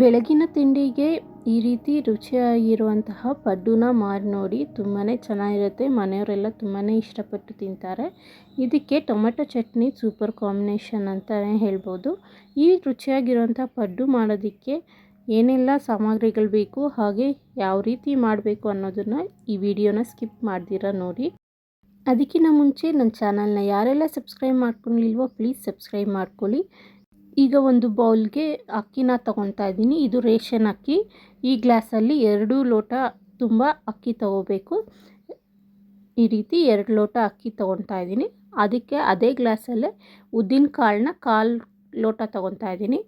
ಬೆಳಗಿನ ತಿಂಡಿಗೆ ಈ ರೀತಿ ರುಚಿಯಾಗಿರುವಂತಹ ಪಡ್ಡುನ ಮಾಡಿ ನೋಡಿ ತುಂಬಾ ಚೆನ್ನಾಗಿರುತ್ತೆ. ಮನೆಯವರೆಲ್ಲ ತುಂಬಾ ಇಷ್ಟಪಟ್ಟು ತಿಂತಾರೆ. ಇದಕ್ಕೆ ಟೊಮೆಟೊ ಚಟ್ನಿ ಸೂಪರ್ ಕಾಂಬಿನೇಷನ್ ಅಂತಲೇ ಹೇಳ್ಬೋದು. ಈ ರುಚಿಯಾಗಿರುವಂಥ ಪಡ್ಡು ಮಾಡೋದಕ್ಕೆ ಏನೆಲ್ಲ ಸಾಮಗ್ರಿಗಳು ಬೇಕು, ಹಾಗೆ ಯಾವ ರೀತಿ ಮಾಡಬೇಕು ಅನ್ನೋದನ್ನು ಈ ವಿಡಿಯೋನ ಸ್ಕಿಪ್ ಮಾಡ್ದಿರ ನೋಡಿ. ಅದಕ್ಕಿಂತ ಮುಂಚೆ ನನ್ನ ಚಾನಲ್ನ ಯಾರೆಲ್ಲ ಸಬ್ಸ್ಕ್ರೈಬ್ ಮಾಡ್ಕೊಂಡಿಲ್ವೋ, ಪ್ಲೀಸ್ ಸಬ್ಸ್ಕ್ರೈಬ್ ಮಾಡ್ಕೊಳ್ಳಿ. ಈಗ ಒಂದು ಬೌಲ್ಗೆ ಅಕ್ಕಿನ ತಗೊತಾ ಇದ್ದೀನಿ. ಇದು ರೇಷನ್ ಅಕ್ಕಿ. ಈ ಗ್ಲಾಸಲ್ಲಿ ಎರಡು ಲೋಟ ತುಂಬ ಅಕ್ಕಿ ತಗೋಬೇಕು. ಈ ರೀತಿ ಎರಡು ಲೋಟ ಅಕ್ಕಿ ತೊಗೊತಾ ಇದ್ದೀನಿ. ಅದಕ್ಕೆ ಅದೇ ಗ್ಲಾಸಲ್ಲೇ ಉದ್ದಿನ ಕಾಳನ್ನ ಕಾಲು ಲೋಟ ತೊಗೊತಾ ಇದ್ದೀನಿ.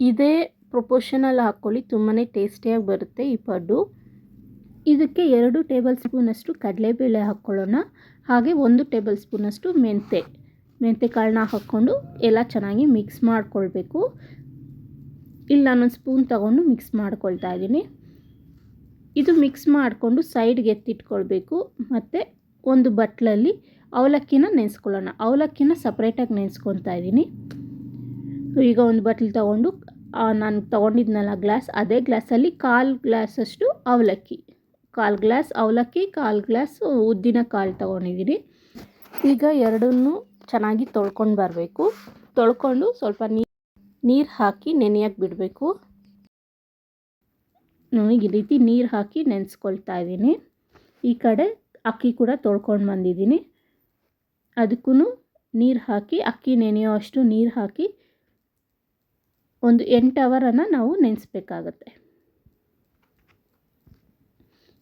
ಇದೇ ಪ್ರೊಪೋಷನಲ್ಲಿ ಹಾಕ್ಕೊಳ್ಳಿ. ತುಂಬಾ ಟೇಸ್ಟಿಯಾಗಿ ಬರುತ್ತೆ ಈ ಪಡ್ಡು. ಇದಕ್ಕೆ ಎರಡು ಟೇಬಲ್ ಸ್ಪೂನಷ್ಟು ಕಡಲೆಬೇಳೆ ಹಾಕ್ಕೊಳ್ಳೋಣ. ಹಾಗೆ ಒಂದು ಟೇಬಲ್ ಸ್ಪೂನಷ್ಟು ಮೆಂತೆ ಮೆಂತೆ ಕಾಳನ್ನ ಹಾಕ್ಕೊಂಡು ಎಲ್ಲ ಚೆನ್ನಾಗಿ ಮಿಕ್ಸ್ ಮಾಡ್ಕೊಳ್ಬೇಕು. ಇಲ್ಲ ನಾನೊಂದು ಸ್ಪೂನ್ ತಗೊಂಡು ಮಿಕ್ಸ್ ಮಾಡ್ಕೊಳ್ತಾ ಇದ್ದೀನಿ. ಇದು ಮಿಕ್ಸ್ ಮಾಡಿಕೊಂಡು ಸೈಡ್ಗೆ ಎತ್ತಿಟ್ಕೊಳ್ಬೇಕು. ಮತ್ತು ಒಂದು ಬಟ್ಲಲ್ಲಿ ಅವಲಕ್ಕಿನ ನೆನೆಸ್ಕೊಳ್ಳೋಣ. ಅವಲಕ್ಕಿನ ಸಪ್ರೇಟಾಗಿ ನೆನೆಸ್ಕೊತಾ ಇದ್ದೀನಿ. ಈಗ ಒಂದು ಬಟ್ಲು ತಗೊಂಡು ನಾನು ತೊಗೊಂಡಿದ್ನಲ್ಲ ಗ್ಲಾಸ್ ಅದೇ ಗ್ಲಾಸಲ್ಲಿ ಕಾಲು ಗ್ಲಾಸಷ್ಟು ಅವಲಕ್ಕಿ. ಕಾಲು ಗ್ಲಾಸ್ ಅವಲಕ್ಕಿ, ಕಾಲು ಗ್ಲಾಸ್ ಉದ್ದಿನ ಕಾಳು ತೊಗೊಂಡಿದ್ದೀನಿ. ಈಗ ಎರಡನ್ನೂ ಚೆನ್ನಾಗಿ ತೊಳ್ಕೊಂಡು ಬರಬೇಕು. ತೊಳ್ಕೊಂಡು ಸ್ವಲ್ಪ ನೀರು ಹಾಕಿ ನೆನೆಯಕ್ಕೆ ಬಿಡಬೇಕು. ನಾನು ಈ ರೀತಿ ನೀರು ಹಾಕಿ ನೆನೆಸ್ಕೊಳ್ತಾ ಇದ್ದೀನಿ. ಈ ಕಡೆ ಅಕ್ಕಿ ಕೂಡ ತೊಳ್ಕೊಂಡು ಬಂದಿದ್ದೀನಿ. ಅದಕ್ಕೂ ನೀರು ಹಾಕಿ, ಅಕ್ಕಿ ನೆನೆಯೋ ಅಷ್ಟು ನೀರು ಹಾಕಿ ಒಂದು ಎಂಟು ಅವರನ್ನು ನಾವು ನೆನೆಸ್ಬೇಕಾಗತ್ತೆ.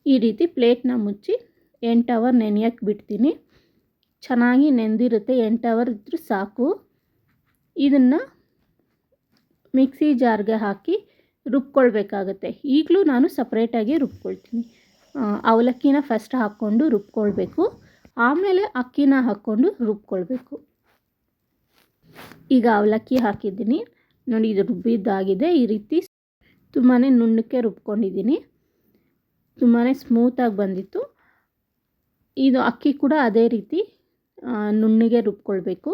ಈ ರೀತಿ ಪ್ಲೇಟ್ನ ಮುಚ್ಚಿ ಎಂಟು ಅವರ್ ನೆನೆಯಕ್ಕೆ ಬಿಡ್ತೀನಿ. ಚೆನ್ನಾಗಿ ನೆಂದಿರುತ್ತೆ, ಎಂಟು ಅವರ್ ಇದ್ದರೂ ಸಾಕು. ಇದನ್ನು ಮಿಕ್ಸಿ ಜಾರ್ಗೆ ಹಾಕಿ ರುಬ್ಕೊಳ್ಬೇಕಾಗತ್ತೆ. ಈಗಲೂ ನಾನು ಸಪ್ರೇಟಾಗಿ ರುಬ್ಕೊಳ್ತೀನಿ. ಅವಲಕ್ಕಿನ ಫಸ್ಟ್ ಹಾಕ್ಕೊಂಡು ರುಬ್ಕೊಳ್ಬೇಕು. ಆಮೇಲೆ ಅಕ್ಕಿನ ಹಾಕ್ಕೊಂಡು ರುಬ್ಕೊಳ್ಬೇಕು. ಈಗ ಅವಲಕ್ಕಿ ಹಾಕಿದ್ದೀನಿ. ನೋಡಿ, ಇದು ರುಬ್ಬಿದ್ದಾಗಿದೆ. ಈ ರೀತಿ ತುಂಬಾ ನುಣ್ಣಕ್ಕೆ ರುಬ್ಕೊಂಡಿದ್ದೀನಿ. ತುಂಬಾ ಸ್ಮೂತಾಗಿ ಬಂದಿತ್ತು. ಇದು ಅಕ್ಕಿ ಕೂಡ ಅದೇ ರೀತಿ ನುಣ್ಣಗೆ ರುಬ್ಕೊಳ್ಬೇಕು.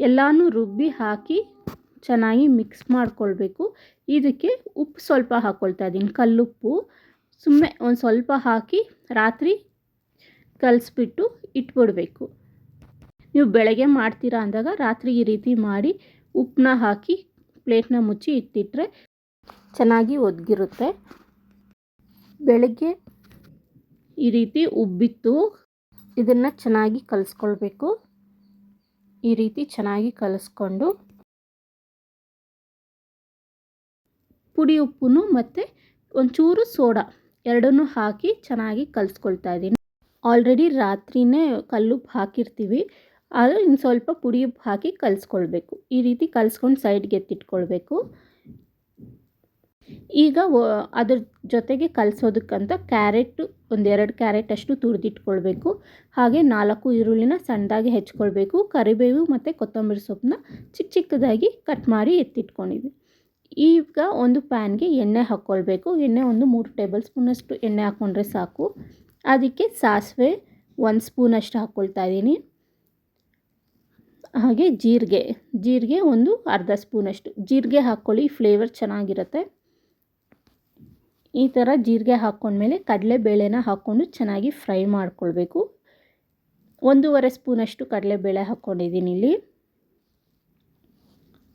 ಎಲ್ಲನೂ ರುಬ್ಬಿ ಹಾಕಿ ಚೆನ್ನಾಗಿ ಮಿಕ್ಸ್ ಮಾಡಿಕೊಳ್ಬೇಕು. ಇದಕ್ಕೆ ಉಪ್ಪು ಸ್ವಲ್ಪ ಹಾಕ್ಕೊಳ್ತಾ ಇದ್ದೀನಿ, ಕಲ್ಲುಪ್ಪು. ಸುಮ್ಮನೆ ಒಂದು ಸ್ವಲ್ಪ ಹಾಕಿ ರಾತ್ರಿ ಕಲಸಿಬಿಟ್ಟು ಇಟ್ಬಿಡಬೇಕು. ನೀವು ಬೆಳಗ್ಗೆ ಮಾಡ್ತೀರಾ ಅಂದಾಗ ರಾತ್ರಿ ಈ ರೀತಿ ಮಾಡಿ ಉಪ್ಪನ್ನ ಹಾಕಿ ಪ್ಲೇಟ್ನ ಮುಚ್ಚಿ ಇಟ್ಟಿಟ್ರೆ ಚೆನ್ನಾಗಿ ಒದಗಿರುತ್ತೆ. ಬೆಳಗ್ಗೆ ಈ ರೀತಿ ಉಬ್ಬಿತ್ತು ಇದನ್ನು ಚೆನ್ನಾಗಿ ಕಲಿಸ್ಕೊಳ್ಬೇಕು. ಈ ರೀತಿ ಚೆನ್ನಾಗಿ ಕಲಿಸ್ಕೊಂಡು ಪುಡಿ ಉಪ್ಪು ಮತ್ತು ಒಂಚೂರು ಸೋಡಾ ಎರಡನ್ನೂ ಹಾಕಿ ಚೆನ್ನಾಗಿ ಕಲಿಸ್ಕೊಳ್ತಾ ಇದ್ದೀನಿ. ಆಲ್ರೆಡಿ ರಾತ್ರಿನೇ ಕಲ್ಲುಪ್ಪು ಹಾಕಿರ್ತೀವಿ. ಆದರೆ ಇನ್ನು ಸ್ವಲ್ಪ ಪುಡಿ ಉಪ್ಪು ಹಾಕಿ ಕಲಿಸ್ಕೊಳ್ಬೇಕು. ಈ ರೀತಿ ಕಲಿಸ್ಕೊಂಡು ಸೈಡ್ಗೆ ಎತ್ತಿಟ್ಕೊಳ್ಬೇಕು. ಈಗ ಅದ್ರ ಜೊತೆಗೆ ಕಲಿಸೋದಕ್ಕಂತ ಕ್ಯಾರೆಟ್, ಒಂದೆರಡು ಕ್ಯಾರೆಟ್ ಅಷ್ಟು ತುರಿದಿಟ್ಕೊಳ್ಬೇಕು. ಹಾಗೆ ನಾಲ್ಕು ಈರುಳ್ಳಿನ ಸಣ್ಣದಾಗಿ ಹೆಚ್ಕೊಳ್ಬೇಕು. ಕರಿಬೇವು ಮತ್ತು ಕೊತ್ತಂಬರಿ ಸೊಪ್ಪನ್ನ ಚಿಕ್ಕ ಚಿಕ್ಕದಾಗಿ ಕಟ್ ಮಾಡಿ ಎತ್ತಿಟ್ಕೊಂಡಿದ್ವಿ. ಈಗ ಒಂದು ಪ್ಯಾನ್ಗೆ ಎಣ್ಣೆ ಹಾಕ್ಕೊಳ್ಬೇಕು ಎಣ್ಣೆ ಒಂದು ಮೂರು ಟೇಬಲ್ ಸ್ಪೂನಷ್ಟು ಎಣ್ಣೆ ಹಾಕ್ಕೊಂಡ್ರೆ ಸಾಕು. ಅದಕ್ಕೆ ಸಾಸಿವೆ ಒಂದು ಸ್ಪೂನಷ್ಟು ಹಾಕ್ಕೊಳ್ತಾ ಇದ್ದೀನಿ. ಹಾಗೆ ಜೀರಿಗೆ ಜೀರಿಗೆ ಒಂದು ಅರ್ಧ ಸ್ಪೂನಷ್ಟು. ಜೀರಿಗೆ ಹಾಕ್ಕೊಳ್ಳಿ, ಫ್ಲೇವರ್ ಚೆನ್ನಾಗಿರುತ್ತೆ. ಈ ಥರ ಜೀರಿಗೆ ಹಾಕ್ಕೊಂಡ್ಮೇಲೆ ಕಡಲೆಬೇಳೆನ ಹಾಕ್ಕೊಂಡು ಚೆನ್ನಾಗಿ ಫ್ರೈ ಮಾಡ್ಕೊಳ್ಬೇಕು. ಒಂದೂವರೆ ಸ್ಪೂನಷ್ಟು ಕಡಲೆಬೇಳೆ ಹಾಕ್ಕೊಂಡಿದ್ದೀನಿ ಇಲ್ಲಿ.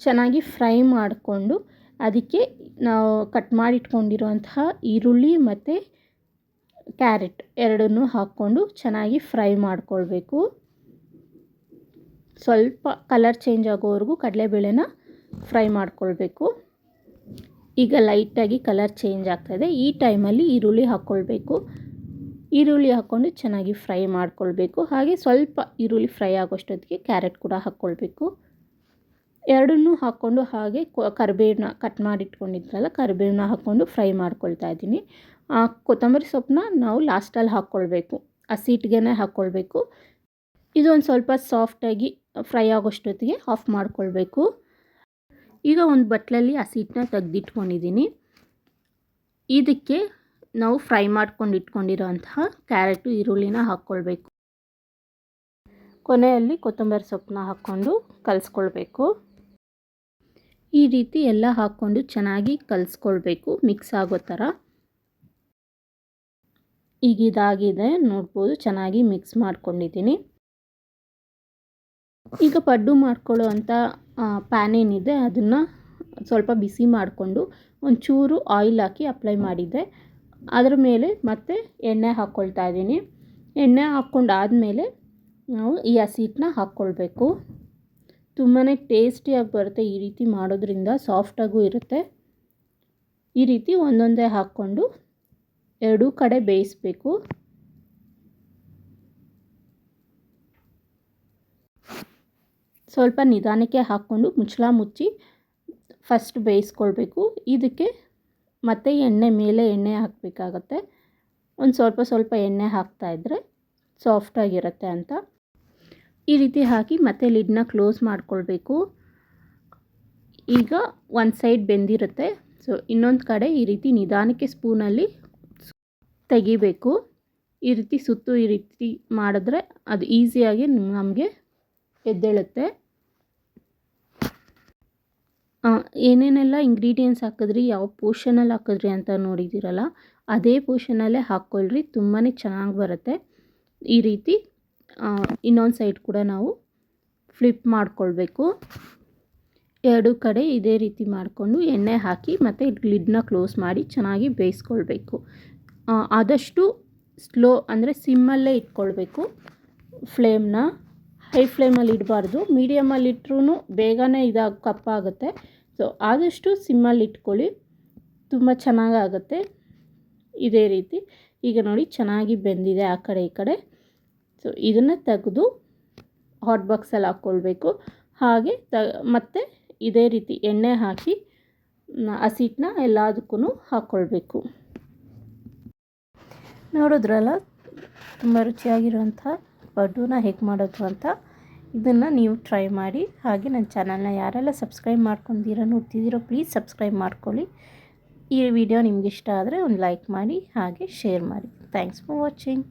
ಚೆನ್ನಾಗಿ ಫ್ರೈ ಮಾಡಿಕೊಂಡು ಅದಕ್ಕೆ ನಾವು ಕಟ್ ಮಾಡಿಟ್ಕೊಂಡಿರುವಂತಹ ಈರುಳ್ಳಿ ಮತ್ತು ಕ್ಯಾರೆಟ್ ಎರಡನ್ನೂ ಹಾಕ್ಕೊಂಡು ಚೆನ್ನಾಗಿ ಫ್ರೈ ಮಾಡಿಕೊಳ್ಬೇಕು. ಸ್ವಲ್ಪ ಕಲರ್ ಚೇಂಜ್ ಆಗೋವರೆಗೂ ಕಡಲೆಬೇಳೆನ ಫ್ರೈ ಮಾಡ್ಕೊಳ್ಬೇಕು. ಈಗ ಲೈಟಾಗಿ ಕಲರ್ ಚೇಂಜ್ ಆಗ್ತಾಯಿದೆ ಈ ಟೈಮಲ್ಲಿ ಈರುಳ್ಳಿ ಹಾಕ್ಕೊಳ್ಬೇಕು ಈರುಳ್ಳಿ ಹಾಕ್ಕೊಂಡು ಚೆನ್ನಾಗಿ ಫ್ರೈ ಮಾಡ್ಕೊಳ್ಬೇಕು. ಹಾಗೆ ಸ್ವಲ್ಪ ಈರುಳ್ಳಿ ಫ್ರೈ ಆಗೋಷ್ಟೊತ್ತಿಗೆ ಕ್ಯಾರೆಟ್ ಕೂಡ ಹಾಕ್ಕೊಳ್ಬೇಕು ಎರಡನ್ನೂ ಹಾಕ್ಕೊಂಡು ಹಾಗೆ ಕರಿಬೇವನ್ನ ಕಟ್ ಮಾಡಿಟ್ಕೊಂಡಿದ್ರಲ್ಲ ಕರಿಬೇವನ್ನ ಹಾಕ್ಕೊಂಡು ಫ್ರೈ ಮಾಡ್ಕೊಳ್ತಾ ಇದ್ದೀನಿ. ಕೊತ್ತಂಬರಿ ಸೊಪ್ಪನ್ನ ನಾವು ಲಾಸ್ಟಲ್ಲಿ ಹಾಕ್ಕೊಳ್ಬೇಕು ಹಸಿಟ್ಗೆ ಹಾಕ್ಕೊಳ್ಬೇಕು ಇದೊಂದು ಸ್ವಲ್ಪ ಸಾಫ್ಟಾಗಿ ಫ್ರೈ ಆಗೋಷ್ಟೊತ್ತಿಗೆ ಆಫ್ ಮಾಡ್ಕೊಳ್ಬೇಕು. ಈಗ ಒಂದು ಬಟ್ಲಲ್ಲಿ ಹಸಿಟ್ಟನ್ನ ತೆಗೆದಿಟ್ಕೊಂಡಿದ್ದೀನಿ ಇದಕ್ಕೆ ನಾವು ಫ್ರೈ ಮಾಡ್ಕೊಂಡು ಇಟ್ಕೊಂಡಿರೋ ಅಂತಹ ಕ್ಯಾರೆಟು, ಈರುಳ್ಳಿನ ಹಾಕ್ಕೊಳ್ಬೇಕು. ಕೊನೆಯಲ್ಲಿ ಕೊತ್ತಂಬರಿ ಸೊಪ್ಪನ್ನ ಹಾಕ್ಕೊಂಡು ಕಲಿಸ್ಕೊಳ್ಬೇಕು. ಈ ರೀತಿ ಎಲ್ಲ ಹಾಕ್ಕೊಂಡು ಚೆನ್ನಾಗಿ ಕಲಿಸ್ಕೊಳ್ಬೇಕು, ಮಿಕ್ಸ್ ಆಗೋ ಥರ. ಈಗ ಇದಾಗಿದೆ, ನೋಡ್ಬೋದು ಚೆನ್ನಾಗಿ ಮಿಕ್ಸ್ ಮಾಡ್ಕೊಂಡಿದ್ದೀನಿ ಈಗ ಪಡ್ಡು ಮಾಡ್ಕೊಳ್ಳೋ ಅಂಥ ಪ್ಯಾನ್ ಏನಿದೆ, ಅದನ್ನು ಸ್ವಲ್ಪ ಬಿಸಿ ಮಾಡಿಕೊಂಡು ಒಂಚೂರು ಆಯಿಲ್ ಹಾಕಿ ಅಪ್ಲೈ ಮಾಡಿದ್ದೆ ಅದರ ಮೇಲೆ ಮತ್ತೆ ಎಣ್ಣೆ ಹಾಕ್ಕೊಳ್ತಾ ಇದ್ದೀನಿ. ಎಣ್ಣೆ ಹಾಕ್ಕೊಂಡಾದಮೇಲೆ ನಾವು ಈ ಹಸಿಟ್ಟನ್ನ ಹಾಕ್ಕೊಳ್ಬೇಕು. ತುಂಬಾ ಟೇಸ್ಟಿಯಾಗಿ ಬರುತ್ತೆ ಈ ರೀತಿ ಮಾಡೋದ್ರಿಂದ, ಸಾಫ್ಟಾಗೂ ಇರುತ್ತೆ. ಈ ರೀತಿ ಒಂದೊಂದೇ ಹಾಕ್ಕೊಂಡು ಎರಡೂ ಕಡೆ ಬೇಯಿಸಬೇಕು. ಸ್ವಲ್ಪ ನಿಧಾನಕ್ಕೆ ಹಾಕ್ಕೊಂಡು ಮುಚ್ಚಳ ಮುಚ್ಚಿ ಫಸ್ಟ್ ಬೇಯಿಸ್ಕೊಳ್ಬೇಕು. ಇದಕ್ಕೆ ಮತ್ತೆ ಎಣ್ಣೆ ಮೇಲೆ ಎಣ್ಣೆ ಹಾಕಬೇಕಾಗತ್ತೆ. ಒಂದು ಸ್ವಲ್ಪ ಸ್ವಲ್ಪ ಎಣ್ಣೆ ಹಾಕ್ತಾಯಿದ್ರೆ ಸಾಫ್ಟಾಗಿರುತ್ತೆ ಅಂತ. ಈ ರೀತಿ ಹಾಕಿ ಮತ್ತೆ ಲಿಡ್ನ ಕ್ಲೋಸ್ ಮಾಡಿಕೊಳ್ಬೇಕು. ಈಗ ಒಂದು ಸೈಡ್ ಬೆಂದಿರುತ್ತೆ. ಸೊ ಇನ್ನೊಂದು ಕಡೆ ಈ ರೀತಿ ನಿಧಾನಕ್ಕೆ ಸ್ಪೂನಲ್ಲಿ ತೆಗಿಬೇಕು. ಈ ರೀತಿ ಸುತ್ತು ಈ ರೀತಿ ಮಾಡಿದ್ರೆ ಅದು ಈಸಿಯಾಗಿ ನಮಗೆ ಎದ್ದೇಳುತ್ತೆ. ಏನೇನೆಲ್ಲ ಇಂಗ್ರೀಡಿಯೆಂಟ್ಸ್ ಹಾಕಿದ್ರಿ, ಯಾವ ಪೋರ್ಷನಲ್ಲಿ ಹಾಕಿದ್ರಿ ಅಂತ ನೋಡಿದ್ದೀರಲ್ಲ, ಅದೇ ಪೋರ್ಷನಲ್ಲೇ ಹಾಕ್ಕೊಳ್ರಿ ತುಂಬಾ ಚೆನ್ನಾಗಿ ಬರುತ್ತೆ. ಈ ರೀತಿ ಇನ್ನೊಂದು ಸೈಡ್ ಕೂಡ ನಾವು ಫ್ಲಿಪ್ ಮಾಡಿಕೊಳ್ಬೇಕು. ಎರಡು ಕಡೆ ಇದೇ ರೀತಿ ಮಾಡಿಕೊಂಡು ಎಣ್ಣೆ ಹಾಕಿ ಮತ್ತು ಲಿಡ್ನ ಕ್ಲೋಸ್ ಮಾಡಿ ಚೆನ್ನಾಗಿ ಬೇಯಿಸ್ಕೊಳ್ಬೇಕು. ಆದಷ್ಟು ಸ್ಲೋ ಅಂದರೆ ಸಿಮ್ಮಲ್ಲೇ ಇಟ್ಕೊಳ್ಬೇಕು. ಫ್ಲೇಮ್ನ ಹೈ ಫ್ಲೇಮಲ್ಲಿ ಇಡಬಾರ್ದು. ಮೀಡಿಯಮಲ್ಲಿ ಇಟ್ಟರೂ ಬೇಗನೆ ಇದಾಗ ಕಪ್ಪಾಗುತ್ತೆ. ಸೊ ಆದಷ್ಟು ಸಿಮ್ಮಲ್ಲಿ ಇಟ್ಕೊಳ್ಳಿ. ತುಂಬ ಚೆನ್ನಾಗಾಗುತ್ತೆ. ಇದೇ ರೀತಿ. ಈಗ ನೋಡಿ ಚೆನ್ನಾಗಿ ಬೆಂದಿದೆ ಆ ಕಡೆ ಈ ಕಡೆ. ಸೊ ಇದನ್ನು ತೆಗೆದು ಹಾಟ್ ಬಾಕ್ಸಲ್ಲಿ ಹಾಕ್ಕೊಳ್ಬೇಕು ಹಾಗೆ ತ, ಮತ್ತು ಇದೇ ರೀತಿ ಎಣ್ಣೆ ಹಾಕಿ ಹಸಿಟ್ಟನ್ನ ಎಲ್ಲದಕ್ಕೂ ಹಾಕ್ಕೊಳ್ಬೇಕು ನೋಡಿದ್ರಲ್ಲ? ತುಂಬ ರುಚಿಯಾಗಿರುವಂಥ ಪಡ್ಡೂನ ಹೇಗೆ ಮಾಡೋದು ಅಂತ ಇದನ್ನು ನೀವು ಟ್ರೈ ಮಾಡಿ. ಹಾಗೆ ನನ್ನ ಚಾನಲ್ನ ಯಾರೆಲ್ಲ ಸಬ್ಸ್ಕ್ರೈಬ್ ಮಾಡ್ಕೊಂಡಿರೋ, ನೋಡ್ತಿದ್ದೀರೋ ಪ್ಲೀಸ್ ಸಬ್ಸ್ಕ್ರೈಬ್ ಮಾಡ್ಕೊಳ್ಳಿ. ಈ ವಿಡಿಯೋ ನಿಮ್ಗೆ ಇಷ್ಟ ಆದರೆ ಒಂದು ಲೈಕ್ ಮಾಡಿ, ಹಾಗೆ ಶೇರ್ ಮಾಡಿ. Thanks for watching